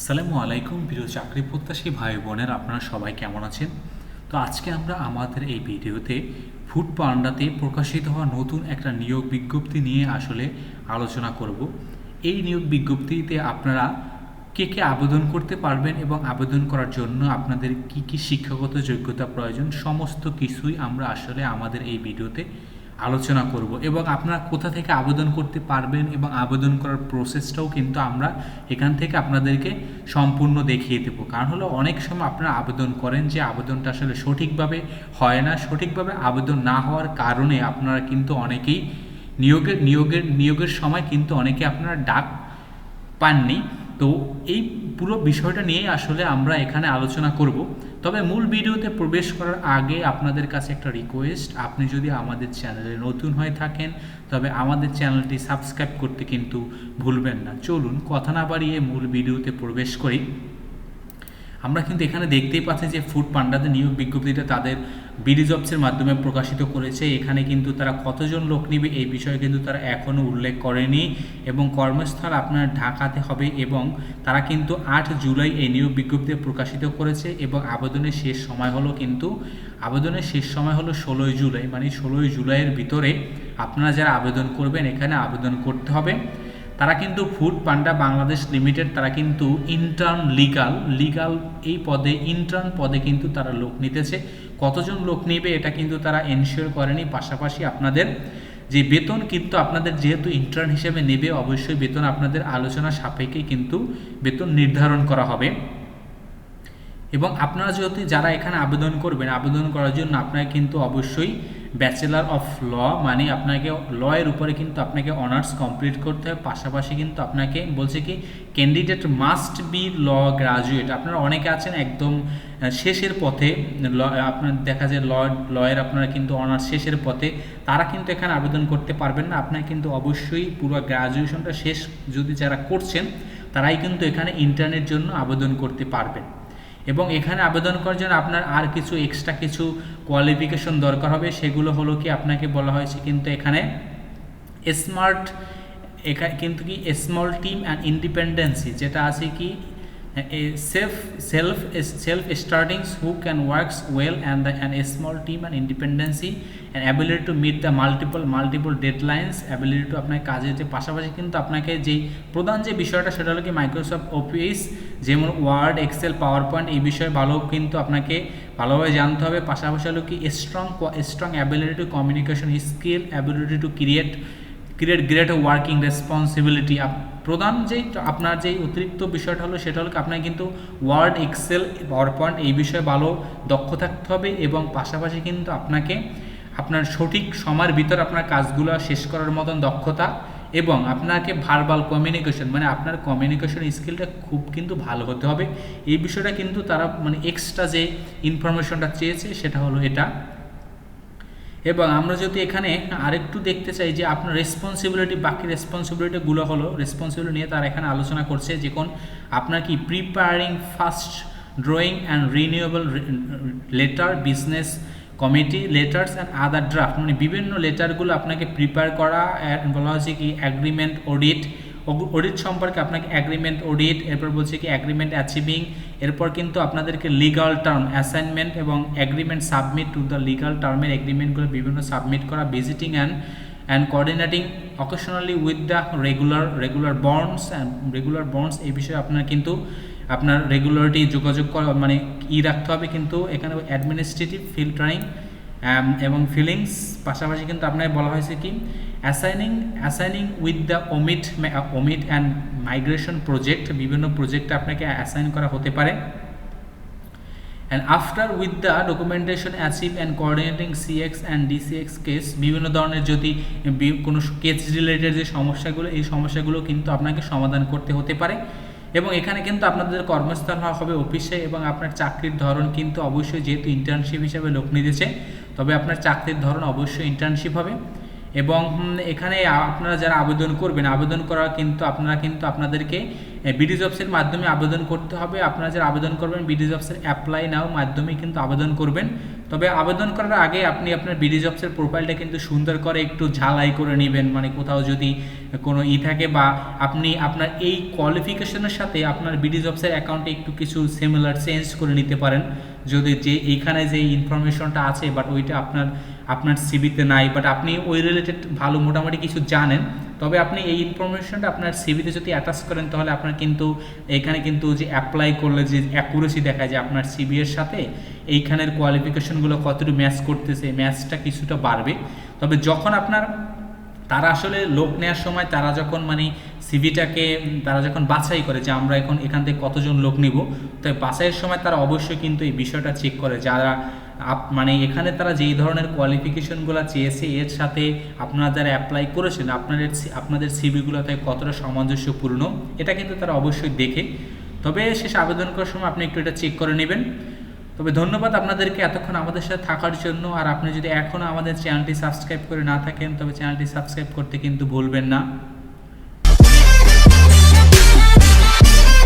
আসসালামু আলাইকুম, প্রিয় চাকরি প্রত্যাশী ভাই বোনের, আপনারা সবাই কেমন আছেন? তো আজকে আমরা আমাদের এই ভিডিওতে ফুড পান্ডাতে প্রকাশিত হওয়া নতুন একটা নিয়োগ বিজ্ঞপ্তি নিয়ে আসলে আলোচনা করব। এই নিয়োগ বিজ্ঞপ্তিতে আপনারা কে কে আবেদন করতে পারবেন এবং আবেদন করার জন্য আপনাদের কি কি শিক্ষাগত যোগ্যতা প্রয়োজন, সমস্ত কিছুই আমরা আসলে আমাদের এই ভিডিওতে আলোচনা করব এবং আপনারা কোথা থেকে আবেদন করতে পারবেন এবং আবেদন করার প্রসেসটাও কিন্তু আমরা এখান থেকে আপনাদেরকে সম্পূর্ণ দেখিয়ে দেব। কারণ হলো অনেক সময় আপনারা আবেদন করেন যে আবেদনটা আসলে সঠিকভাবে হয় না, সঠিকভাবে আবেদন না হওয়ার কারণে আপনারা কিন্তু অনেকেই নিয়োগের নিয়োগের নিয়োগের সময় কিন্তু অনেকে আপনারা ডাক পাননি। তো এই পুরো বিষয়টা নিয়েই আসলে আমরা এখানে আলোচনা করব। তবে মূল ভিডিওতে প্রবেশ করার আগে আপনাদের কাছে একটা রিকোয়েস্ট আপনি যদি আমাদের চ্যানেলে নতুন হয়ে থাকেন, তবে আমাদের চ্যানেলটি সাবস্ক্রাইব করতে কিন্তু ভুলবেন না। চলুন কথা না বাড়িয়ে মূল ভিডিওতে প্রবেশ করি। আমরা কিন্তু এখানে দেখতেই পাচ্ছি যে ফুড পান্ডাদের নিয়োগ বিজ্ঞপ্তিটা তাদের বিডি জবসের মাধ্যমে প্রকাশিত করেছে। এখানে কিন্তু তারা কতজন লোক নিবে এই বিষয়ে কিন্তু তারা এখনও উল্লেখ করেনি এবং কর্মস্থল আপনার ঢাকাতে হবে এবং তারা কিন্তু আট জুলাই এই নিয়োগ বিজ্ঞপ্তি প্রকাশিত করেছে এবং আবেদনের শেষ সময় হলো কিন্তু, আবেদনের শেষ সময় হলো ষোলোই জুলাই মানে ষোলোই জুলাইয়ের ভিতরে আপনারা যারা আবেদন করবেন এখানে আবেদন করতে হবে। তারা কিন্তু ফুড পান্ডা বাংলাদেশ লিমিটেড, তারা কিন্তু ইন্টার্ন লিগাল লিগাল এই পদে, ইন্টার্ন পদে কিন্তু তারা লোক নিতেছে। কতজন লোক নেবে এটা কিন্তু তারা এনশিওর করেনি। পাশাপাশি আপনাদের যে বেতন কিন্তু আপনাদের যেহেতু ইন্টার্ন হিসেবে নেবে, অবশ্যই বেতন আপনাদের আলোচনা সাপেক্ষে কিন্তু বেতন নির্ধারণ করা হবে। এবং আপনারা যেহেতু যারা এখানে আবেদন করবেন, আবেদন করার জন্য আপনারা কিন্তু অবশ্যই ব্যাচেলার অফ ল মানে আপনাকে ল এর উপরে কিন্তু আপনাকে অনার্স কমপ্লিট করতে হবে পাশাপাশি কিন্তু আপনাকে বলছে কি candidate must be law graduate আপনারা অনেকে আছেন একদম শেষের পথে ল আপনার দেখা যায় ল লয়ের আপনারা কিন্তু অনার্স শেষের পথে, তারা কিন্তু এখানে আবেদন করতে পারবেন না। আপনার কিন্তু অবশ্যই পুরো গ্রাজুয়েশনটা শেষ যদি যারা করছেন, তারাই কিন্তু এখানে ইন্টারনেট জন্য আবেদন করতে পারবেন। এবং এখানে আবেদন করার জন্য আপনার আর কিছু এক্সট্রা কিছু কোয়ালিফিকেশন দরকার হবে সেগুলো হলো কি আপনাকে বলা হয়েছে কিন্তু এখানে স্মার্ট এখানে কিন্তু কি স্মল টিম অ্যান্ড ইন্ডিপেন্ডেন্সি যেটা আছে কি self self self startings who can works well and the and a small team and independency and ability to meet the multiple multiple deadlines ability to আপনার কাজের যে পাশাপাশি কিন্তু আপনাকে যেই প্রধান যে বিষয়টা সেটা হলো কি মাইক্রোসফট অফিস যেমন ওয়ার্ড এক্সেল পাওয়ার পয়েন্ট এই বিষয়ে ভালো কিন্তু আপনাকে ভালোভাবে জানতে হবে। পাশাপাশি হলো কি strong strong ability to communication skill ability to create create great working responsibility প্রধান যেই আপনার যেই অতিরিক্ত বিষয়টা হলো সেটা হলো আপনার কিন্তু ওয়ার্ড এক্সেল পাওয়ার পয়েন্ট এই বিষয়ে ভালো দক্ষ থাকতে হবে এবং পাশাপাশি কিন্তু আপনাকে আপনার সঠিক সময়ের ভিতর আপনার কাজগুলো শেষ করার মতন দক্ষতা এবং আপনাকে ভার্বাল কমিউনিকেশন মানে আপনার কমিউনিকেশন স্কিলটা খুব কিন্তু ভালো হতে হবে। এই বিষয়টা কিন্তু তারা মানে এক্সট্রা যে ইনফরমেশনটা চেয়েছে সেটা হলো এটা। এবং আমরা যদি এখানে আরেকটু দেখতে চাই যে আপনার রেসপন্সিবিলিটি বাকি রেসপন্সিবিলিটিগুলো হলো রেসপন্সিবিলিটি নিয়ে তারা এখানে আলোচনা করছে যে কোন আপনার কি preparing first drawing and renewable letter business committee letters and other draft মানে বিভিন্ন লেটারগুলো আপনাকে প্রিপেয়ার করা বলা হচ্ছে কি অ্যাগ্রিমেন্ট অডিট অডিট সম্পর্কে আপনাকে অ্যাগ্রিমেন্ট অডিট এরপর বলছে কি অ্যাগ্রিমেন্ট অ্যাচিভিং এরপর কিন্তু আপনাদেরকে লিগাল টার্ম অ্যাসাইনমেন্ট এবং agreement submit to the legal টার্মের এগ্রিমেন্টগুলো বিভিন্ন সাবমিট করা visiting and and coordinating occasionally with the regular regular bonds and regular bonds এই বিষয়ে আপনার কিন্তু, আপনার রেগুলারিটি যোগাযোগ করা মানে ই রাখতে হবে কিন্তু এখানে অ্যাডমিনিস্ট্রেটিভ ফিল্টারিং এবং ফিলিংস, পাশাপাশি কিন্তু আপনাকে বলা হয়েছে কি? Assigning assigning with the omit omit and migration project, বিভিন্ন প্রজেক্টে আপনাকে অ্যাসাইন করা হতে পারে। And after with the documentation achieve and coordinating CX and DCX case, বিভিন্ন ধরনের যদি কোনো কেস রিলেটেড যে সমস্যাগুলো, এই সমস্যাগুলো কিন্তু আপনাকে সমাধান করতে হতে পারে। এবং এখানে কিন্তু আপনাদের কর্মস্থল হবে অফিসে এবং আপনার চাকরির ধরন কিন্তু অবশ্যই যেহেতু ইন্টার্নশিপ হিসাবে লোক নিতেছে তবে আপনার চাকরির ধরন অবশ্যই ইন্টার্নশিপ হবে এবং এখানে আপনারা যারা আবেদন করবেন, আবেদন করা কিন্তু আপনারা কিন্তু আপনাদেরকে বিডি জবসের মাধ্যমে আবেদন করতে হবে। আপনারা যারা আবেদন করবেন বিডি জবসের অ্যাপ্লাই নাও মাধ্যমে কিন্তু আবেদন করবেন। তবে আবেদন করার আগে আপনি আপনার বিডি জবসের প্রোফাইলটা কিন্তু সুন্দর করে একটু ঝালাই করে নেবেন। মানে কোথাও যদি কোনো ই থাকে বা আপনি আপনার এই কোয়ালিফিকেশনের সাথে আপনার বিডি জবসের অ্যাকাউন্টে একটু কিছু সিমিলার চেঞ্জ করে নিতে পারেন। যদি যে এইখানে যে ইনফরমেশনটা আছে বাট ওইটা আপনার আপনার সিবিতে নাই বাট আপনি ওই রিলেটেড ভালো মোটামুটি কিছু জানেন, তবে আপনি এই ইনফরমেশনটা আপনার সিবিতে যদি অ্যাটাচ করেন, তাহলে আপনার কিন্তু, এখানে কিন্তু যে অ্যাপ্লাই করলে যে অ্যাকুরেসি দেখা যায় আপনার সিবি এর সাথে এইখানের কোয়ালিফিকেশনগুলো কতটুকু ম্যাচ করতেছে ম্যাচটা কিছুটা বাড়বে। তবে যখন আপনার, তারা আসলে লোক নেওয়ার সময় তারা যখন মানে সিভিটাকে তারা যখন বাছাই করে যে আমরা এখন এখান থেকে কতজন লোক নিব, তো বাছাইয়ের সময় তারা অবশ্যই কিন্তু এই বিষয়টা চেক করে। যারা আপ মানে এখানে তারা যেই ধরনের কোয়ালিফিকেশনগুলো চেয়েছে, এর সাথে আপনারা যারা অ্যাপ্লাই করেছেন, আপনাদের আপনাদের সিভিগুলোতে কতটা সামঞ্জস্যপূর্ণ, এটা কিন্তু তারা অবশ্যই দেখে। তবে শেষ আবেদন করার সময় আপনি একটু এটা চেক করে নেবেন। তবে ধন্যবাদ আপনাদেরকে এতক্ষণ আমাদের সাথে থাকার জন্য। আর আপনি যদি এখনও আমাদের চ্যানেলটি সাবস্ক্রাইব করে না থাকেন, তবে চ্যানেলটি সাবস্ক্রাইব করতে কিন্তু ভুলবেন না।